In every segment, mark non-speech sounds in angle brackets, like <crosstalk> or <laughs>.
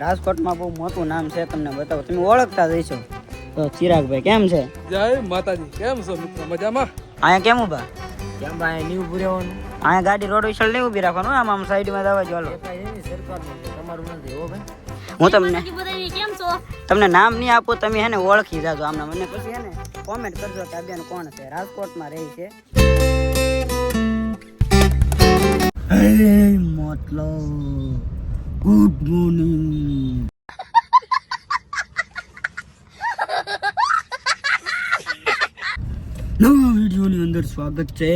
રાજકોટમાં બહુ મોટું નામ છે તમને બતાવો. તમે ઓળખતા જ હશો. તો ચિરાગભાઈ કેમ છે? જય માતાજી. કેમ છો મિત્રો? મજામાં? અહીંયા કેમ ઊભા કેમ ભાઈ નહીં ઉભું અહીંયા ગાડી રોડ વિશાળ નહીં ઊભી રાખવાનું? આમ આમ સાઈડમાં દાવા છે, તમારું નથી હો ભાઈ. હું તમને કેમ છો? તમને નામ નહીં આપું તમે હે ને ઓળખી જાજો આમને મને. પછી હે ને કોમેન્ટ કરજો કે આ બેન કોણ છે? રાજકોટમાં રહી છે. મતલબ ગુડ મોર્નિંગ નવા વિડીયોની અંદર સ્વાગત છે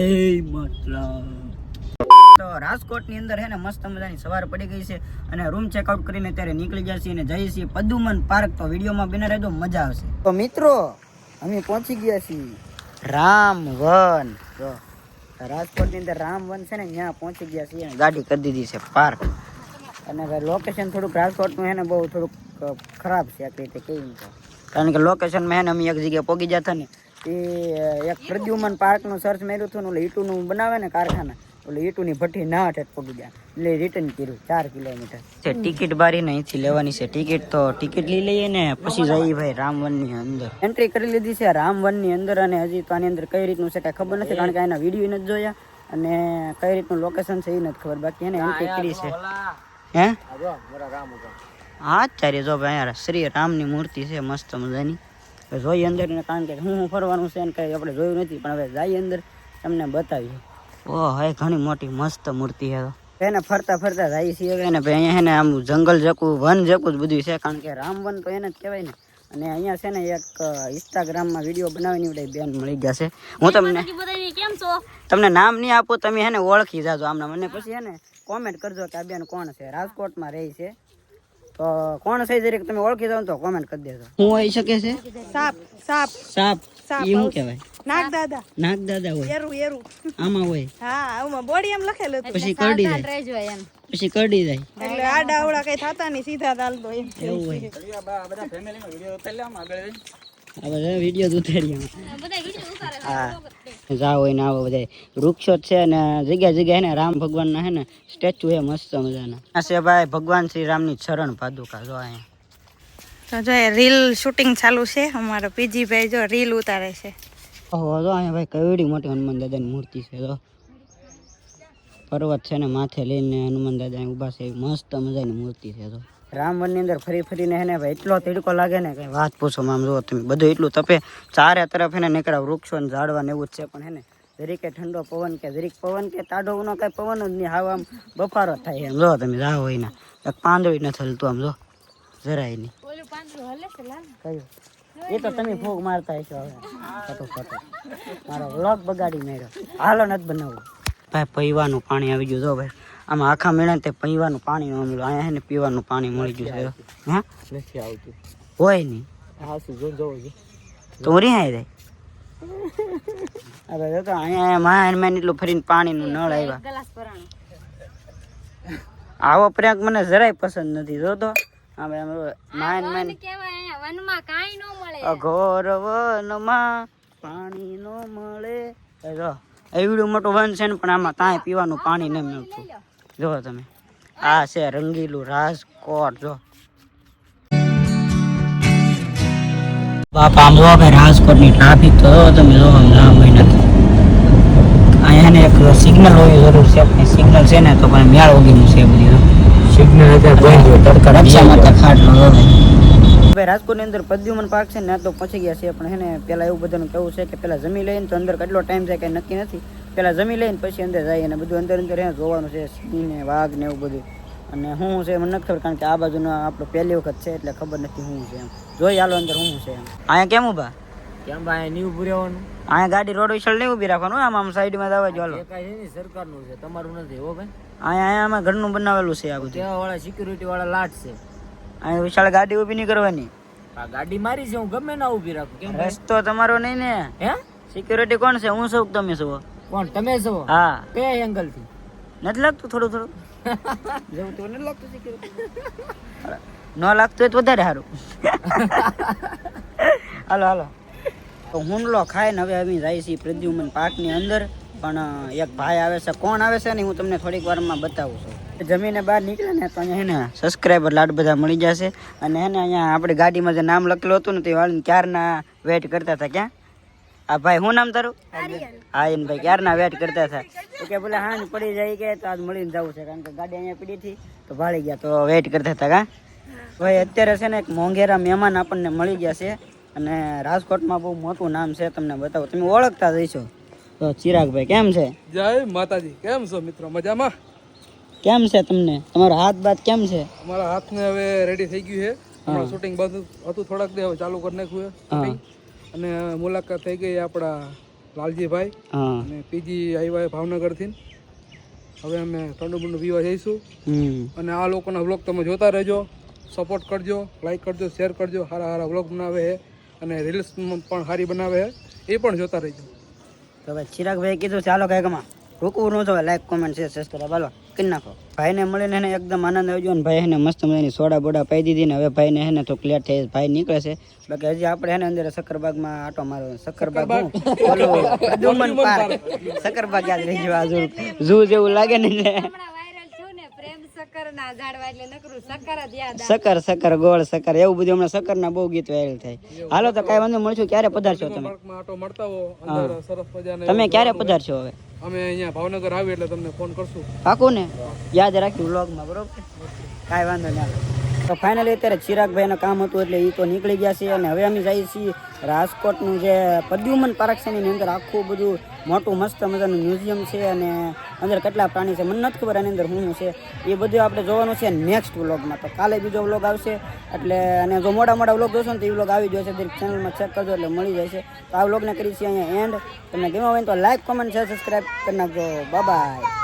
તો રાજકોટની અંદર હે ને મસ્ત મજાની સવાર પડી ગઈ છે અને રૂમ ચેકઆઉટ કરીને અત્યારે નીકળી ગયા છીએ અને જઈએ છીએ પદુમન પાર્ક તો વિડીયોમાં બિના રહેજો, મજા આવશે. તો મિત્રો, અમે પહોંચી ગયા છીએ રામ વન. તો રાજકોટની અંદર રામ વન છે ને, ત્યાં પહોંચી ગયા છીએ ગાડી કરી દીધી છે પાર્ક અને લોકેશન થોડુંક રાજકોટનું હે ને બહુ થોડુંક ખરાબ છે એક રીતે કેવી કારણ કે લોકેશનમાં હે ને અમે એક જગ્યાએ ગયા હતા ને એ એક પ્રદ્યુમન પાર્કનું સર્ચ માર્યું હતું ને ઓલું ઈટુનું બનાવે ને કારખાના ઓલું ઈટુની ભઠ્ઠી ના હઠે પોગી ગયા. એટલે રિટર્ન કર્યું ચાર કિલોમીટર. છે ટિકિટ બારીને અહીંથી લેવાની છે. ટિકિટ તો ટિકિટ લઈ લઈએ ને પછી જઈએ ભાઈ રામવનની અંદર. એન્ટ્રી કરી લીધી છે રામવનની અંદર અને હજી તો આની અંદર કઈ રીતનું છે કાંઈ ખબર નથી કારણ કે એના વીડિયો નથી જોયા અને કઈ રીતનું લોકેશન છે એ નથી ખબર. બાકી એને એન્ટ્રી કરી છે. હે? હા ચારે જો ભાઈ યાર શ્રી રામની મૂર્તિ છે મસ્ત મજાની. જોઈ અંદર ને કારણ કે હું ફરવાનું છે ને કઈ આપણે જોયું નથી પણ હવે જાય અંદર તમને બતાવીએ. ઓ હે ઘણી મોટી મસ્ત મૂર્તિ છે એને ફરતા ફરતા જાય છે હવે ને ભાઈ અહીંયા છે ને આમ જંગલ જકું વન જકું જ બધું છે કારણ કે રામ વન તો એને જ કહેવાય ને. અને અહીંયા છે ને એક ઇન્સ્ટાગ્રામમાં વીડિયો બનાવીને બધા બેન મળી ગયા છે. હું તમને કેમ છો? તમને નામ નહીં આપું તમે હે ને ઓળખી જાજો આમના. મને પછી હે ને કોમેન્ટ કરજો કે આ બેન કોણ છે. રાજકોટમાં રહી છે. તો કોણ છે જરીક તમે ઓળખી જાવ ને તો કોમેન્ટ કરી દેજો. હું હોઈ શકે છે? સાપ સાપ. સાપ. સાપ ઈ કહેવાય નાગ દાદા નાગ દાદા હોય. એરું એરું. આમાં હોય. હા આમાં બોડી એમ લખેલું હતું. પછી કરડી જાય. પછી કરડી જાય. એટલે આડા ડાવડા કઈ થતા નહીં સીધા ચાલતો એમ. એવું હોય. આ બધા વીડિયો જ ઉતારી બધા વિડિયો ઉતારે હા. જા હોય ને આવો બધા વૃક્ષો છે ને જગ્યા જગ્યા હે ને રામ ભગવાનના હે ને સ્ટેચ્યુ હે મસ્ત મજાના. આ છે ભાઈ ભગવાન શ્રી રામની ચરણ પાદુકા જો અહીંયા. તો જો રીલ શૂટિંગ ચાલુ છે અમારો પીજી ભાઈ જો રીલ ઉતારે છે. ઓહો જો અહીંયા ભાઈ કેવડી મોટી હનુમાન દાદાની મૂર્તિ છે જો. પર્વત છે ને માથે લઈને હનુમાન દાદા અહીં ઊભા છે મસ્ત મજાની મૂર્તિ છે જો. રામવનની અંદર ફરી ફરીને એને ભાઈ એટલો તડકો લાગે ને કઈ વાત પૂછો આમ જો તમે બધું એટલું તપે. ચારે તરફ એને નીકળ્યા વૃક્ષો ને ઝાડવા ને એવું જ છે પણ એને ને જરીકે ઠંડો પવન કે જરીક પવન કે ટાઢો ઉનો કઈ પવન જ નહીં હાવ આમ બફારો થાય એમ જો તમે જાઓ હોય ને. એક પાંદડું નથી હલતું આમ જો જરાય નહીં. ઓલું પાંદડું હલે છે લાલ? કયું? એ તો તમે ફોગ મારતા હશો હવે. ખોટું ખોટું મારો વ્લોગ બગાડી મેળ્યો. હાલો નથી બનાવવું ભાઈ પીવાનું પાણી આવી ગયું જો ભાઈ. આમાં આખા મેળા તે પીવાનું પાણી ન મળ્યું અહીંયા હે ને પીવાનું પાણી મળી ગયું છે. હા? નથી આવતું. હોય નહીં હા શું જો જોવો છે તો રે જાય. હવે તો અહીંયા માં મેં એટલું ફરીને પાણીનું નળ આવ્યા. આવો પ્રેંક મને જરાય પસંદ નથી. જો તો. હા ભાઈ આમ માન માન કેવાય વનમાં કાંઈ ન મળે. અઘોર વનમાં પાણી નો મળે. જો એવડું મોટું વન છે ને પણ આમાં કાંઈ પીવાનું પાણી નહીં મળતું. જો તમે. આ છે રંગીલું રાજકોટ જો. બાપા આમ જો ભાઈ રાજકોટની ટ્રાફિક તો તમે જો આમ ના હોય નથી. અહીંયા ને એક સિગ્નલ હોવી જરૂર છે આપણે સિગ્નલ છે ને તો પણ મેળ વગીનું છે બધી સિગ્નલ અત્યારે બંધ હોય તડકા રક્ષા માતા ખાટલો ભાઈ. રાજકોટની અંદર પદ્યુમન પાર્ક છે ને તો પહોંચી ગયા છે પણ હે ને પેલા એવું બધાનું કેવું છે કે પેલા જમી લઈને તો અંદર કેટલો ટાઈમ છે કઈ નક્કી નથી. પેલા જમી લઈને પછી અંદર જાય અને બધું અંદર અંદર હે જોવાનું છે સિંહ ને વાઘ ને એવું બધું. અને શું છે મને નથી ખબર કારણ કે આ બાજુનો આપણો પહેલી વખત છે એટલે ખબર નથી શું છે એમ. જોઈ હાલો અંદર શું છે એમ. અહીંયા કેમ ઊભા કેમ ભાઈ નહીં ઉભું રહેવાનું? અહીંયા ગાડી રોડ વિશાળ નહીં ઊભી રાખવાનું આમ આમ સાઈડમાં જવા જો હાલો સરકારનું છે તમારું નથી હો ભાઈ. અહીંયા અહીંયા અમે ઘરનું બનાવેલું છે આ બધું. વાળા સિક્યુરિટી વાળા લાટ છે. અહીંયા વિશાળ ગાડી ઊભી નહીં કરવાની. આ ગાડી મારી છે હું ગમે ના ઊભી રાખું. કેમ? રસ્તો તમારો નહીં ને. હે? સિક્યુરિટી કોણ છે? હું છું તમે છો? કોણ તમે છો? હા. તે એંગલથી? નથી લાગતું થોડું થોડું. <laughs> જેવું તો નથી લાગતું. ન લાગતું હોય તો વધારે સારું. <laughs> હાલો હાલો. તો હુંડલો ખાઈને હવે અમે જાય છીએ પ્રદ્યુમન પાર્કની અંદર. પણ એક ભાઈ આવે છે. કોણ આવે છે ને હું તમને થોડીક વારમાં બતાવું છું. જમીને બહાર નીકળે ને તો અહીંયા ને સબસ્ક્રાઈબર લાડ બધા મળી જશે. અને એને અહીંયા આપણી ગાડીમાં જે નામ લખેલું હતું ને તે વાળીને ક્યારના વેટ કરતા હતા ક્યાં? આ ભાઈ શું નામ તારું? હા એમ ભાઈ ક્યારના વેટ કરતા હતા? તો કે બોલે હા પડી જાય કે તો આજ મળીને જવું છે. કારણ કે ગાડી અહીંયા પડી હતી તો ભાળી ગયા. તો વેટ કરતા હતા કા? ભાઈ અત્યારે છે ને એક મોંઘેરા મહેમાન આપણને મળી ગયા છે. અને રાજકોટમાં બહુ મોટું નામ છે તમને બતાવો. તમે ઓળખતા જઈશો તો ચિરાગભાઈ કેમ છે? જય માતાજી. કેમ છો મિત્રો? મજામાં? કેમ છે તમને? તમારો હાથ બાત કેમ છે? અમારા હાથને હવે રેડી થઈ ગયું છે. શૂટિંગ બંધ હતું થોડાક દે હવે ચાલુ કરી નાખ્યું છે. અને મુલાકાત થઈ ગઈ આપણા લાલજીભાઈ. અને પીજી આવ્યા ભાવનગરથી. હવે અમે ઠંડુ બંડુ પીવા જઈશું અને આ લોકોના વ્લોગ તમે જોતા રહેજો. સપોર્ટ કરજો લાઈક કરજો શેર કરજો. સારા સારા વ્લોગ બનાવે છે અને રીલ્સ પણ સારી બનાવે છે એ પણ જોતા રહેજો. તો ભાઈ ચિરાગભાઈ કીધું ચાલો કાંઈકમાં રૂકવું ન થવાય લાઈક કોમેન્ટ શેર સબસ્ક્રાઈબ હાલો કરી નાખો. ભાઈને મળીને એને એકદમ આનંદ આવી ગયો અને ભાઈ એને મસ્ત મજાની સોડા બોડા પાઈ દીધી ને હવે ભાઈને એને તો ક્લિયર થઈ ભાઈ નીકળે છે. બાકી હજી આપણે એને અંદર સક્કરબાગમાં આટો મારો સક્કરબાગ હું? ઓલું પ્રદ્યુમન પાર્ક સક્કરબાગ યાદ રહી ગયો આ ઝૂ ઝૂ <laughs> જેવું લાગે ને સકર સકર ગોળ સકર એવું બધું હમણાં સકરના બહુ ગીત વાયરલ થાય. હાલો તો કઈ વાંધો મળશું. ક્યારે પધારશો તમે? પાર્કમાં આટો મળતા હો અંદર સરસ મજાને તમે ક્યારે પધારશો હવે? અમે અહીંયા ભાવનગર આવી એટલે તમને ફોન કરશું. પાકું ને? યાદ રાખ્યું વ્લોગમાં બરોબર? કાંઈ વાંધો નહીં. તો ફાઇનલી અત્યારે ચિરાગભાઈનું કામ હતું એટલે એ તો નીકળી ગયા છે અને હવે અમે જઈએ છીએ રાજકોટનું જે પદ્યુમન પાર્ક છે એની અંદર આખું બધું મોટું મસ્ત મજાનું મ્યુઝિયમ છે અને અંદર કેટલા પ્રાણી છે મને નથી ખબર આની અંદર શું છે. એ બધું આપણે જોવાનું છે નેક્સ્ટ વ્લોગમાં તો કાલે બીજો વ્લોગ આવશે. એટલે અને જો મોટા મોટા વ્લોગ જોશો ને તો એ વ્લોગ આવી જશે દરેક ચેનલમાં ચેક કરજો એટલે મળી જશે. તો આ વ્લોગને કરી છીએ અહીંયા એન્ડ તમને ગમ્યો હોય તો લાઈક કોમેન્ટ શેર સબસ્ક્રાઈબ કરી નાખજો. બાય